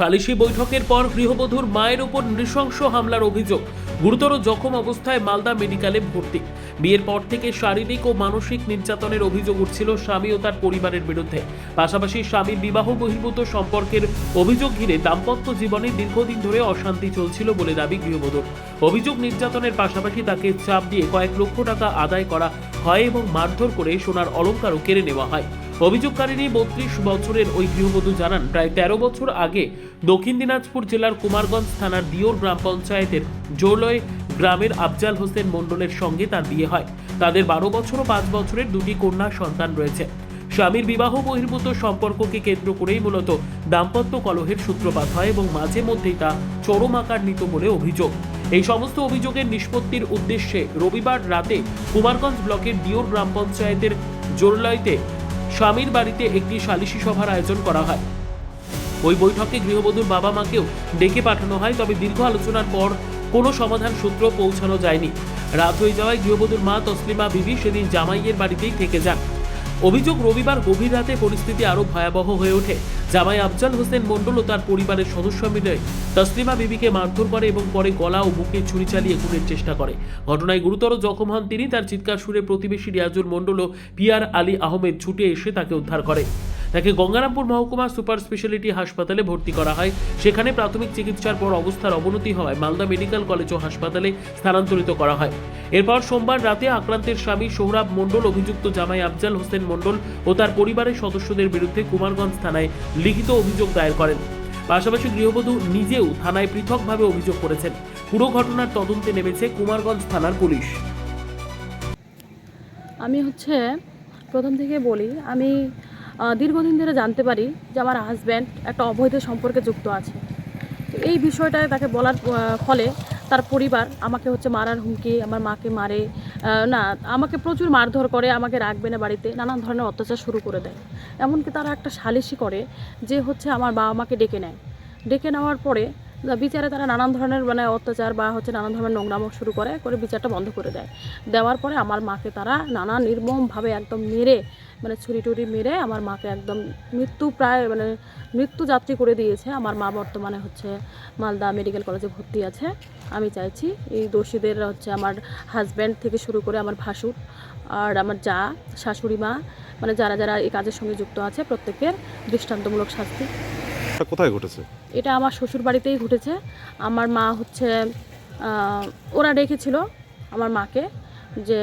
সালিশি বৈঠকের পর গৃহবধূর মায়ের উপর নৃশংস হামলার অভিযোগ। গুরুতর জখম অবস্থায় মালদা মেডিকেলে ভর্তি। বিয়ের পর থেকে শারীরিক ও মানসিক নির্যাতনের অভিযোগ উঠছিল স্বামী ও তার পরিবারের বিরুদ্ধে। পাশাপাশি স্বামী বিবাহ বহির্ভূত সম্পর্কের অভিযোগ ঘিরে দাম্পত্য জীবনে দীর্ঘদিন ধরে অশান্তি চলছিল বলে দাবি গৃহবধূর। অভিযোগ নির্যাতনের পাশাপাশি তাকে চাপ দিয়ে কয়েক লক্ষ টাকা আদায় করা হয় এবং মারধর করে সোনার অলংকারও কেড়ে নেওয়া হয়। অভিযোগকারিনী বত্রিশ বছরের ওই গৃহবধূ জানান, প্রায় তেরো বছর আগে দক্ষিণ দিনাজপুর জেলার কুমারগঞ্জ থানার দিওর গ্রাম পঞ্চায়েতের জোলয় গ্রামের আফজাল হোসেন মণ্ডলের সঙ্গে তার বিয়ে হয়। তাদের বারো বছর ও পাঁচ বছরের দুটি কন্যা সন্তান রয়েছে। স্বামীর বিবাহ বহির্ভূত সম্পর্ককে কেন্দ্র করেই মূলত দাম্পত্য কলহের সূত্রপাত হয় এবং মাঝে মধ্যেই তা চরম আকার নিত বলে অভিযোগ। এই সমস্ত অভিযোগের নিষ্পত্তির উদ্দেশ্যে রবিবার রাতে কুমারগঞ্জ ব্লকের দিওর গ্রাম পঞ্চায়েতের জোরলয়তে স্বামীর বাড়িতে একটি সালিশি সভার আয়োজন করা হয়। ওই বৈঠকে গৃহবধূর বাবা মাকেও ডেকে পাঠানো হয়, তবে দীর্ঘ আলোচনার পর কোনো সমাধান সূত্র পৌঁছানো যায়নি। রাত হয়ে যাওয়ায় গৃহবধূর মা তসলিমা বিবি সেদিন জামাইয়ের বাড়িতেই থেকে যান। অভিযোগ রবিবার গভীর রাতে পরিস্থিতি আরও ভয়াবহ হয়ে ওঠে। জামাই আফজাল হোসেন মণ্ডল ও তার পরিবারের সদস্য মিলে তসলিমা বিবিকে মারধর করে এবং পরে গলা ও বুকে ছুরি চালিয়ে খুনের চেষ্টা করে। ঘটনায় গুরুতর জখম হন তিনি। তার চিৎকার সুরে প্রতিবেশী রিয়াজুল মণ্ডল ও পিয়ার আলী আহমেদ ছুটে এসে তাকে উদ্ধার করে। তাকে গঙ্গারামপুর মহকুমা সুপার স্পেশালিটি হাসপাতালে ভর্তি করা হয়। সেখানে প্রাথমিক চিকিৎসার পর অবস্থার অবনতি হওয়ায় মালদা মেডিকেল কলেজ ও হাসপাতালে স্থানান্তরিত করা হয়। এরপর সোমবার রাতে আক্রান্তের স্বামী সোহরাব মণ্ডল, অভিযুক্ত জামাই আফজাল হোসেন মণ্ডল ও তার পরিবারের সদস্যদের বিরুদ্ধে কুমারগঞ্জ থানায় লিখিত অভিযোগ দায়ের করেন। পাশাপাশি গৃহবধূ নিজেও থানায় পৃথকভাবে অভিযোগ করেছেন। পুরো ঘটনার তদন্তে নেমেছে কুমারগঞ্জ থানার পুলিশ। আমি হচ্ছে প্রথম থেকে বলি, আমি দীর্ঘদিন ধরে জানতে পারি যে আমার হাজব্যান্ড একটা অবৈধ সম্পর্কে যুক্ত আছে। এই বিষয়টা তাকে বলার ফলে তার পরিবার আমাকে হচ্ছে মারার হুমকি, আমার মাকে মারে না, আমাকে প্রচুর মারধর করে, আমাকে রাখবে না বাড়িতে, নানান ধরনের অত্যাচার শুরু করে দেয়। এমনকি তারা একটা সালিশি করে যে হচ্ছে আমার বাবা মাকে ডেকে নেয়। ডেকে নেওয়ার পরে বিচারে তারা নানান ধরনের মানে অত্যাচার বা হচ্ছে নানান ধরনের নোংরামো শুরু করে করে বিচারটা বন্ধ করে দেয়। দেওয়ার পরে আমার মাকে তারা নানা নির্মমভাবে একদম মেরে মানে ছুরি টুরি মেরে আমার মাকে একদম মৃত্যু প্রায় মানে মৃত্যু যাত্রী করে দিয়েছে। আমার মা বর্তমানে হচ্ছে মালদা মেডিকেল কলেজে ভর্তি আছে। আমি চাইছি এই দোষীদের হচ্ছে আমার হাজব্যান্ড থেকে শুরু করে আমার ভাসুর আর আমার যা শাশুড়ি মা মানে যারা যারা এই কাজের সঙ্গে যুক্ত আছে প্রত্যেকের দৃষ্টান্তমূলক শাস্তি। এটা কোথায় ঘটেছে? এটা আমার শ্বশুর বাড়িতেই ঘটেছে। আমার মা হচ্ছে ওরা ডেকেছিল আমার মাকে যে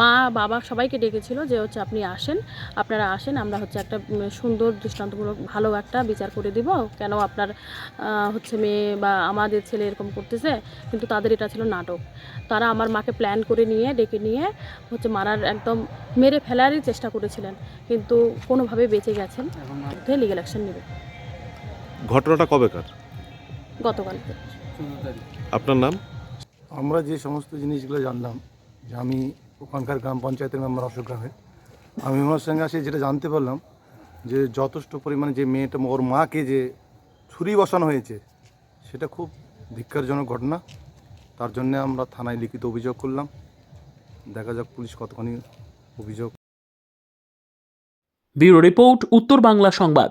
মা বাবা সবাইকে ডেকেছিল যে হচ্ছে আপনি আসেন আপনারা আসেন আমরা হচ্ছে একটা সুন্দর দৃষ্টান্তমূলক ভালো একটা বিচার করে দিব। কেন আপনার হচ্ছে মেয়ে বা আমাদের ছেলে এরকম করতেছে কিন্তু তাদের এটা ছিল নাটক। তারা আমার মাকে প্ল্যান করে নিয়ে ডেকে নিয়ে হচ্ছে মারার একদম মেরে ফেলারই চেষ্টা করেছিলেন কিন্তু কোনোভাবে বেঁচে গেছেন লিগেল অ্যাকশন নেবে। ঘটনাটা কবেকার? গতকালকে। আপনার নাম? আমরা যে সমস্ত জিনিসগুলো জানলাম যে আমি ওখানকার গ্রাম পঞ্চায়েতের মেম্বার অশোক গ্রামে আমি ওনার সঙ্গে আসে যেটা জানতে পারলাম যে যথেষ্ট পরিমাণে যে মেয়েটা ওর মাকে যে ছুরি বসানো হয়েছে সেটা খুব ধিক্কারজনক ঘটনা। তার জন্য আমরা থানায় লিখিত অভিযোগ করলাম। দেখা যাক পুলিশ কতখানি অভিযোগ ব্যুরো রিপোর্ট উত্তর বাংলা সংবাদ।